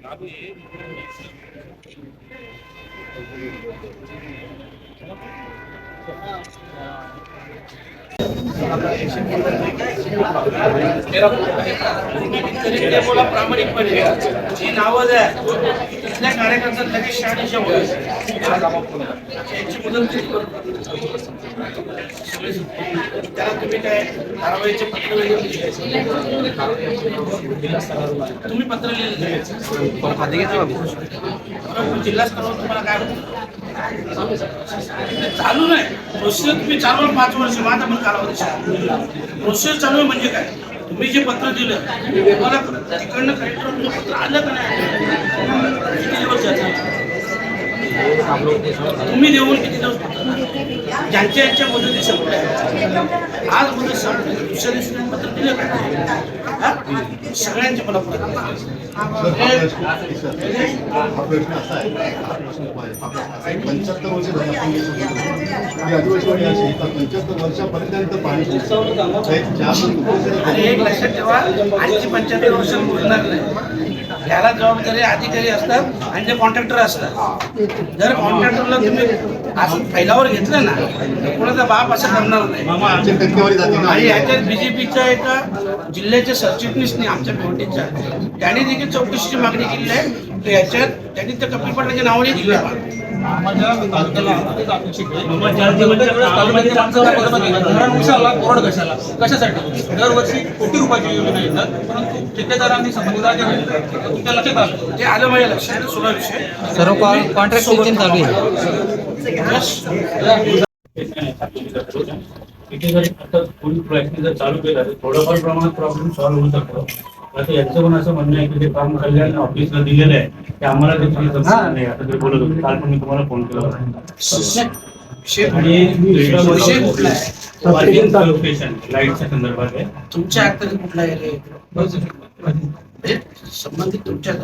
ते बोला प्रामाणिकपणे जी नावं तिथल्या कार्यकर्त्यात लगेच शहानिशा होईल यांची मुदत किती करू? त्याला तुम्ही काय कारवाईचे पत्र? तुम्ही पत्र लिहिले बरं, जिल्हा स्तरावर तुम्हाला काय? चालू नाही. प्रोसेस तुम्ही चालू पाच वर्ष. माझा पण कालावधी प्रोसेस चालू आहे म्हणजे काय? तुम्ही जे पत्र दिलं तुम्हाला तिकडनं कलेक्टर पत्र आलं का नाही? किती दिवस जाते तुम्ही देऊन किती दिवस ज्यांच्या यांच्या मदती संपल्या आज मदत संपली दुसऱ्या दिवशी पत्र दिलं का? सगळ्यांचे मला पत्र प्रश्न असा आहे पंच्याहत्तर वर्ष झाली आपण हे आदिवासी अशी पंच्याहत्तर वर्षापर्यंत पाणी एक आणि एक लक्षात ठेवा आजची पंच्याहत्तर वर्ष बोलणार नाही. याला जबाबदारी अधिकारी असतात आणि ते कॉन्ट्रॅक्टर असतात. जर कॉन्ट्रॅक्टरला तुम्ही असं फैलावर घेतलं ना कोणाचा बाप असं करणार नाही. आणि ह्याच्यात बीजेपीचा एका जिल्ह्याच्या सरचिटणीसने आमच्या भेवटीच्या त्यांनी देखील चौकशीची मागणी केली आहे. तर याच्यात त्यांनी त्या कपिल पाटलाच्या नावाने दिले कशाला कशाला कशासाठी दरवर्षी कोटी रुपयाची योजना येतात परंतु ठेकेदारांनी संबंधित तुमच्या लक्षात आलं ते आलं माझ्या लक्षात विषय. सर्व कॉन्ट्रॅक्ट चालू आहे. इथे जर आता फुल प्रयत्न जर चालू केला तर थोडंफार प्रमाणात प्रॉब्लेम सॉल्व्ह होऊ शकतो आता यांचं पण असं म्हणणं आहे? की ते काम कल्याण ऑफिसला दिलेलं आहे? ते आम्हाला ते नाही आता ते बोलत होते काल पण मी तुम्हाला फोन केला होता आणि लोकेशन लाईटच्या संदर्भात आहे तुमच्या कुठला म्हणजे संबंधित तुमच्या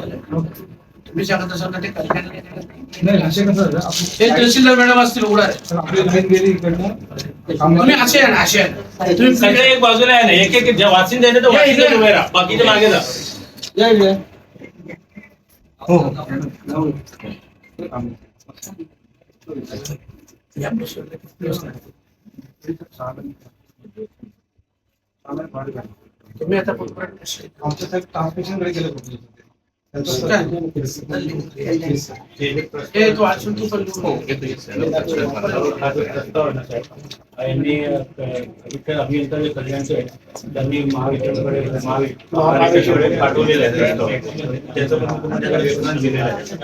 तुम्ही सांगत असाल ते कल्याण नाही असे कसं झालं हे तहसीलदार मॅडम असतील उघडा आहे. आपली लाईन गेली इकडनं ते कामगार- तुम्ही असे आहे ना असे आहे तुम्ही सगळे एक बाजूला आहे ना एक एक जे वाचीन द्यायचं तर. उभे राहा बाकीचे मागे जा. हो हो तुम्ही आता? आमच्या साहेब ट्रान्समिशनकडे गेले यांनी अभियंता जे कल्याणचे आहेत त्यांनी महावितरणकडे महावितरणकडे पाठवलेलं आहे त्याचं पण तुमच्याकडे विवरण दिलेलं आहे हे.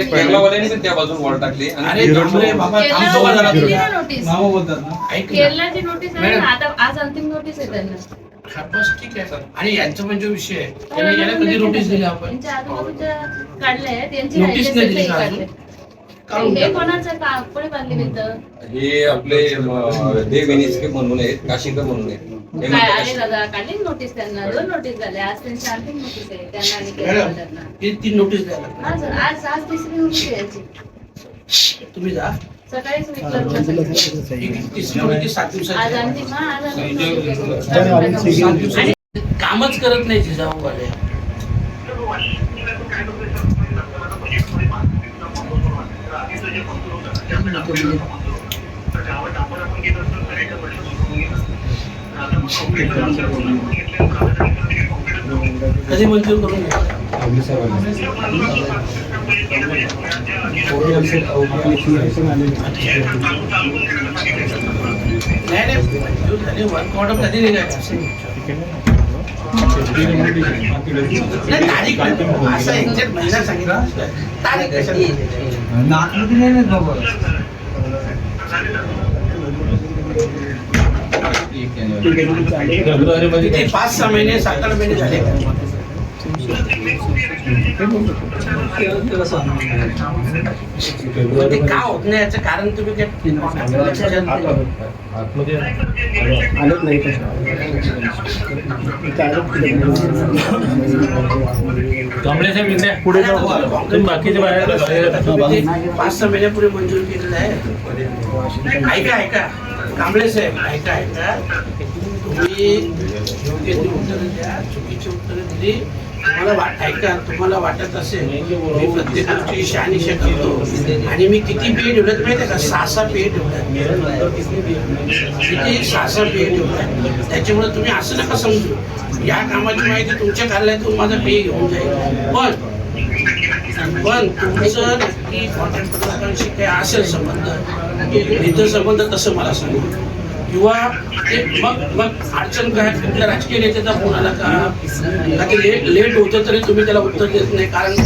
हा हे त्या बाजून वॉल टाकली आणि नोटीस नावं बोलतात ना? ऐक ना. केरलाची नोटीस आहे मॅडम. ना आता आज अंतिम नोटीस आहे त्यांना. हा, बस ठीक आहे आणि यांचा म्हणजे विषय आहे त्यांनी याला कधी नोटीस दिली आपण? त्यांच्या आजूबाजूच्या काढले आहेत. त्यांची नोटीस नाही दिली का काढले. हे. कोणाचं का? कोणी बांधली भिंत हे आपले अं, देव म्हणून आहेत काशीकर म्हणून आहेत. हे काय म्हणतात आले काशी- दादा? काढली नोटीस त्यांना? दोन नोटीस झाल्या आज त्यांची अंतिम नोटीस आहे. त्यांना आणि मॅडम केरलावाल्यांना ही तीन नोटीस द्यायला लागणार. आज आज आज तिसरी नोटीस आहे याची. तुम्ही जा. सकाळीच विकलं. कामच करत नाही जिजाऊवाले. कधी मंजूर करून घ्या नाही नाही मंजूर झाली वर्क ऑर्डर कधी निघायचं असेल नाही तारीख असं एक्झॅक्ट महिना सांगितलं तारीख कशाला फेब्रुवारीमध्ये किती पाच सहा महिने सात आठ महिने झाले का? मग ते का होत नाही? याचं कारण तुम्ही नाही. कमळे साहेब इकडे पुढे तुम्ही बाकीचे बाहेर ते पाच सहा महिन्यापूर्वी मंजूर केलेलं आहे. ऐका ऐका. कांबळे साहेब ऐका ऐका. तुम्ही योग्य ती उत्तरं द्या चुकीची उत्तरं दिली. मला वाट ऐका तुम्हाला वाटत असेल मी प्रत्येक गोष्टी शहानिशा करतो. आणि मी किती पेय ठेवल्यात माहिती आहे का? सहा सहा पेय ठेवल्यात किती सहा सहा पेय ठेवल्यात त्याच्यामुळे तुम्ही असं नका समजू. या कामाची माहिती तुमच्या कार्यालयातून माझा पेय घेऊन जाईल. पण पण तुमचं नक्की कॉन्ट्रॅक्टरांशी काही असेल संबंध? इथं संबंध तसं मला सांगू. किंवा ते मग मग अडचण काय? कुठल्या राजकीय नेत्याचा फोन आला का? की लेट लेट होतं तरी तुम्ही त्याला उत्तर देत नाही. कारण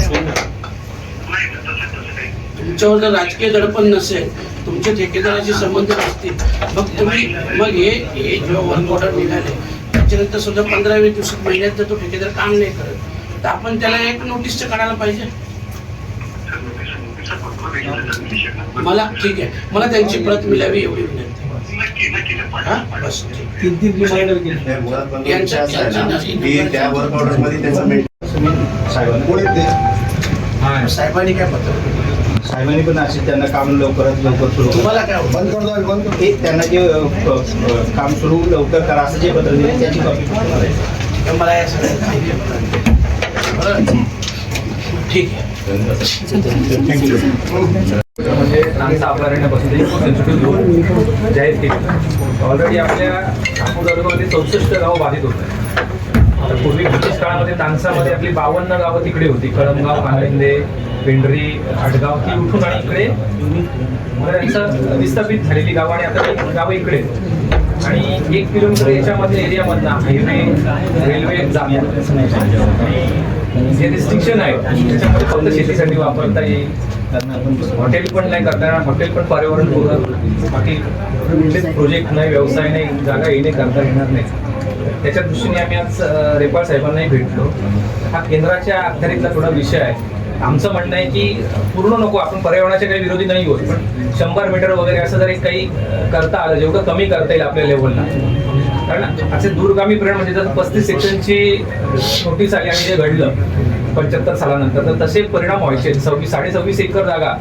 तुमच्यावर जर राजकीय दडपण नसेल तुमचे ठेकेदाराशी संबंध नसतील मग तुम्ही मग हे हे जेव्हा वर्क ऑर्डर निघाले त्याच्यानंतर सुद्धा पंधरा वीस दिवसात महिन्यात जर तो ठेकेदार काम नाही करत. तर आपण त्याला एक नोटीस काढायला पाहिजे. मला ठीक आहे. मला त्यांची प्रत मिळावी एवढी विनंती. हा? ठीक ते त्या वर्क ऑर्डरमध्ये त्याचं साहेबांनी कोणी ते? साहेबांनी काय पत्र साहेबांनी पण असे त्यांना काम लवकरात लवकर सुरू तुम्हाला काय? बंद करतो बंद हे त्यांना जे काम सुरू लवकर करा असं जे पत्र दिले त्याची कॉपी तर मला या सगळ्या माहिती आहे. बरं? म्हणजे अभयारण्यापासून एक सेन्सिटिव्ह झोन जाहीर केली. ऑलरेडी आपल्या नागपूर तालुक्यामध्ये चौसष्ट गाव बाधित होत आहे पूर्वी ब्रिटिश काळामध्ये नांदसामध्ये आपली बावन्न गावं तिकडे होती. कळमगाव कांदिंदे पेंढरी आटगाव ती उठून आणि इकडे त्यांचं विस्थापित झालेली गावं आणि आता गावं इकडे आणि एक किलोमीटर याच्यामध्ये एरियामधनं हायवे रेल्वे जाण्या जे रिस्ट्रिक्शन आहे त्याच्यामध्ये फक्त शेतीसाठी वापरता येईल. हॉटेल पण नाही करता येणार हॉटेल पण पर्यावरण बाकी कुठलेच प्रोजेक्ट नाही व्यवसाय नाही जागा येणे करता येणार नाही. त्याच्या दृष्टीने आम्ही आज रेपाळ साहेबांनाही भेटलो. हा केंद्राच्या अखत्यारीतला थोडा विषय आहे. आमचं म्हणणं आहे की पूर्ण नको आपण पर्यावरणाच्या काही विरोधी नाही होत पण शंभर मीटर वगैरे असं जरी काही करता आलं जेवढं कमी करता येईल आपल्या लेवलला कारण असे दूरगामी परिणाम म्हणजे जर पस्तीस सेक्शनची नोटीस आली आणि जे घडलं पंच्याहत्तर सालानंतर. तर तसे परिणाम व्हायचे. सव्वीस साडे सव्वीस एकर जागा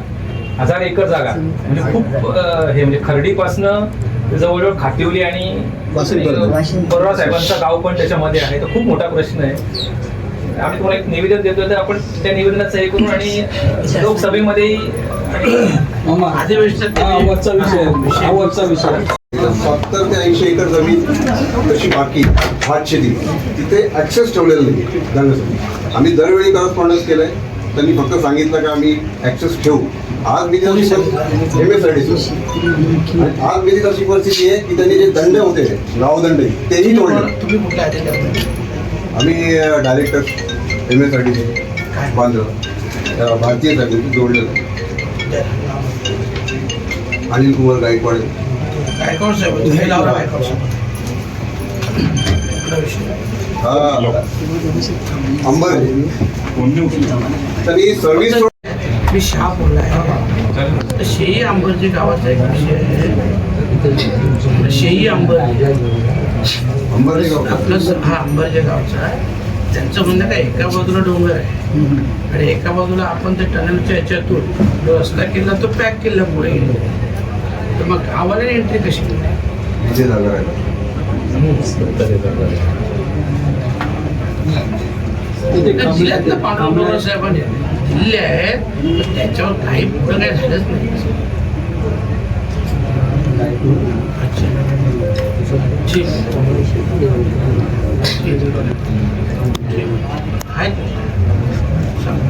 हजार एकर जागा. म्हणजे खूप हे म्हणजे खर्डीपासनं जवळजवळ खातिवली आणि बरोबर साहेबांचं गाव पण त्याच्यामध्ये आहे. तर खूप मोठा प्रश्न आहे. आम्ही तुम्हाला एक निवेदन देतोय तर आपण त्या निवेदनाचं हे करून आणि अं, लोकसभेमध्ये सत्तर ते ऐंशी एकर जमीन तशी बाकी भात शेती तिथे ऍक्सेस ठेवलेला नाही. जाण्यासाठी आम्ही दरवेळी करस्पॉन्डन्स केलंय. त्यांनी फक्त सांगितलं का आम्ही ऍक्सेस ठेवू. आज मी एम एस आय डी आणि आज मी अशी परिस्थिती आहे की त्यांनी जे दंड होते गावदंड तेही तोडले. आम्ही director M S I D Bandra भारतीय जोडलेलं. अनिल कुमार गायकवाड. गायकवाड साहेब तुम्ही लावला गायकवाड साहेब कुठला अंबर तरी सर्विस मी शहा बोललाय तर शेही अंबरजी गावाचा एक आहे शेही अंबरजी अंबरली आपलं हा हा अंबरजे गावचा आहे त्यांचं म्हणणं काय एका बाजूला डोंगर आहे आणि एका बाजूला आपण त्या टनलच्या ह्याच्यातून रस्ता केला तो पॅक केल्यामुळे तर मग गावाला एंट्री कशी इथे जागा आहे तर जिल्ह्यातल्या पांडुरंग साहेबांनी दिले आहेत पण त्याच्यावर काही पुढं काही झालंच नाही अच्छा ठीक ठीक ठीक आहेत सांग.